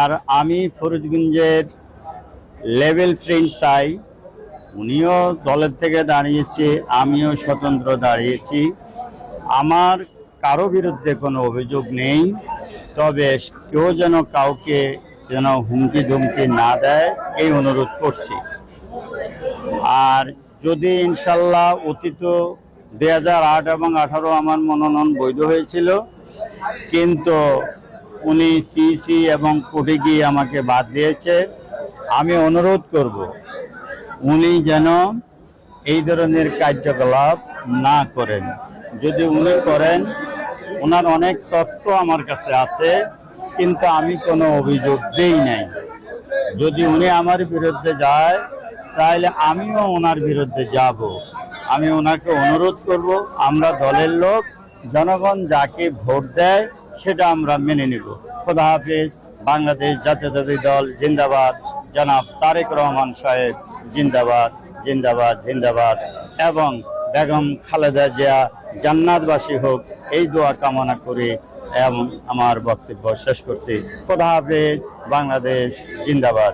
আর আমি ফরিদগঞ্জের level friend চাই। উনিও দলের থেকে দাঁড়িয়েছে, আমিও স্বতন্ত্র দাঁড়িয়েছি। আমার কারও বিরুদ্ধে কোনো অভিযোগ নেই, তবে কেউ যেন কাউকে যেন হুমকি ধুমকি না দেয়, এই অনুরোধ করছি। আর যদি ইনশাল্লাহ অতীত দুই হাজার আট এবং আঠারো আমার মনোনয়ন বৈধ হয়েছিল, কিন্তু উনি সিসি এবং কোর্টে গিয়ে আমাকে বাদ দিয়েছে। আমি অনুরোধ করব, উনি যেন এই ধরনের কার্যকলাপ না করেন। যদি উনি করেন ওনার অনেক তথ্য আমার কাছে আছে, কিন্তু আমি কোনো অভিযোগ দেই নাই। যদি উনি আমার বিরুদ্ধে যায়, তাহলে আমিও ওনার বিরুদ্ধে যাব। আমি ওনাকে অনুরোধ করব, আমরা দলের লোক, জনগণ যাকে ভোট দেয় সেটা আমরা মেনে নিব। খোদা হাফিজ, বাংলাদেশ জাতীয় দল জিন্দাবাদ। জনাব তারেক রহমান সাহেব জিন্দাবাদ জিন্দাবাদ জিন্দাবাদ। এবং বেগম খালেদা জিয়া জান্নাতবাসী হোক, এই দোয়া কামনা করে এবং আমার বক্তব্য শেষ করছি। খোদা হাফিজ, বাংলাদেশ জিন্দাবাদ।